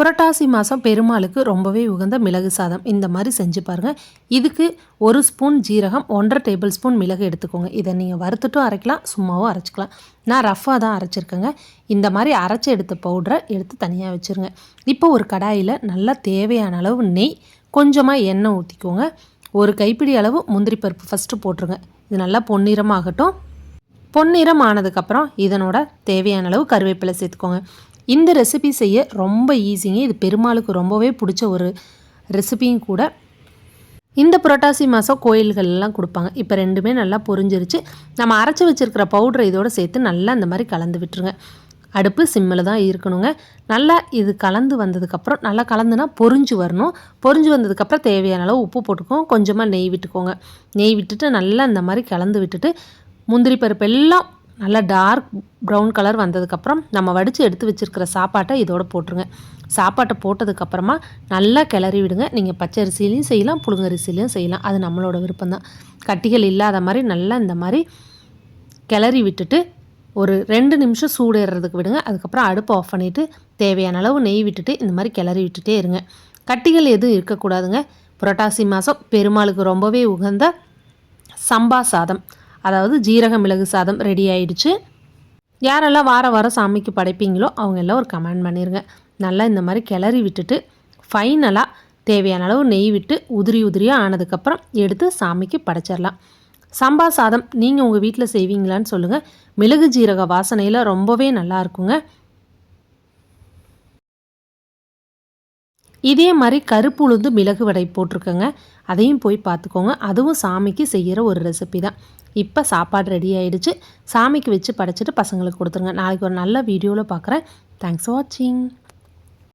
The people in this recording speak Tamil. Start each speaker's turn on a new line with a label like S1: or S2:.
S1: புரட்டாசி மாதம் பெருமாளுக்கு ரொம்பவே உகந்த மிளகு சாதம். இந்த மாதிரி செஞ்சு பாருங்கள் இதுக்கு ஒரு ஸ்பூன் ஜீரகம் ஒன்றரை டேபிள் ஸ்பூன் மிளகு எடுத்துக்கோங்க. இதை நீங்கள் வறுத்துட்டும் அரைக்கலாம் சும்மாவும் அரைச்சிக்கலாம். நான் ரஃப்பாக தான் அரைச்சிருக்கேங்க. இந்த மாதிரி அரைச்சி எடுத்த பவுடரை எடுத்து தனியாக வச்சுருங்க. இப்போ ஒரு கடாயில் நல்லா தேவையான அளவு நெய் கொஞ்சமாக எண்ணெய் ஊற்றிக்கோங்க ஒரு கைப்பிடி அளவு முந்திரி பருப்பு ஃபஸ்ட்டு போட்டுருங்க. இது நல்லா பொன்னிறமாகட்டும். பொன்னிறம் ஆனதுக்கப்புறம் இதனோட தேவையான அளவு கருவேப்பிலை சேர்த்துக்கோங்க. இந்த ரெசிபி செய்ய ரொம்ப ஈஸிங்க இது பெருமாளுக்கு ரொம்பவே பிடிச்ச ஒரு ரெசிபியும் கூட. இந்த புரட்டாசி மாதம் கோயில்கள்லாம் கொடுப்பாங்க. இப்போ ரெண்டுமே நல்லா பொரிஞ்சிருச்சு. நம்ம அரைச்சி வச்சுருக்கிற பவுடரை இதோடு சேர்த்து நல்லா இந்த மாதிரி கலந்து விட்டுருங்க. அடுப்பு சிம்மில் தான் இருக்கணுங்க. நல்லா இது கலந்து வந்ததுக்கப்புறம் நல்லா கலந்துனா பொரிஞ்சு வரணும். பொரிஞ்சு வந்ததுக்கப்புறம் தேவையான அளவு உப்பு போட்டுக்கோங்க. கொஞ்சமாக நெய் விட்டுக்கோங்க. நெய் விட்டுட்டு நல்லா இந்த மாதிரி கலந்து விட்டுட்டு முந்திரி பருப்பு எல்லாம் நல்லா டார்க் ப்ரௌன் கலர் வந்ததுக்கப்புறம் நம்ம வடித்து எடுத்து வச்சுருக்கிற சாப்பாட்டை இதோட போட்டுருங்க. சாப்பாட்டை போட்டதுக்கப்புறமா நல்லா கிளறி விடுங்க. நீங்கள் பச்சை அரிசிலையும் செய்யலாம் புழுங்கரிசிலையும் செய்யலாம். அது நம்மளோட விருப்பம் தான் கட்டிகள் இல்லாத மாதிரி நல்லா இந்த மாதிரி கிளறி விட்டுட்டு ஒரு ரெண்டு நிமிஷம் சூடேறதுக்கு விடுங்க. அதுக்கப்புறம் அடுப்பை ஆஃப் பண்ணிவிட்டு தேவையான அளவு நெய் விட்டுட்டு இந்த மாதிரி கிளறி விட்டுட்டே இருங்க. கட்டிகள் எதுவும் இருக்கக்கூடாதுங்க. புரட்டாசி மாதம் பெருமாளுக்கு ரொம்பவே உகந்த சம்பா சாதம். அதாவது ஜீரக மிளகு சாதம் ரெடி ஆயிடுச்சு. யாரெல்லாம் வார வாரம் சாமிக்கு படைப்பீங்களோ அவங்க எல்லாம் ஒரு கமெண்ட் பண்ணிடுங்க நல்லா இந்த மாதிரி கிளறி விட்டுட்டு ஃபைனலாக தேவையான அளவு நெய் விட்டு உதிரி உதிரியாக ஆனதுக்கப்புறம் எடுத்து சாமிக்கு படைச்சிடலாம். சம்பா சாதம் நீங்கள் உங்கள் வீட்டில் செய்வீங்களான்னு சொல்லுங்கள் மிளகு ஜீரக வாசனையில் ரொம்பவே நல்லா இருக்குங்க. இதே மாதிரி கருப்பு உளுந்து மிளகு வடை போட்டிருக்கோங்க. அதையும் போய் பார்த்துக்கோங்க. அதுவும் சாமிக்கு செய்கிற ஒரு ரெசிபி தான். இப்போ சாப்பாடு ரெடி ஆகிடுச்சு சாமிக்கு வச்சு படைச்சிட்டு பசங்களுக்கு கொடுத்துருங்க. நாளைக்கு ஒரு நல்ல வீடியோவில் பார்க்குறேன் தேங்க்ஸ் ஃபார் வாட்சிங்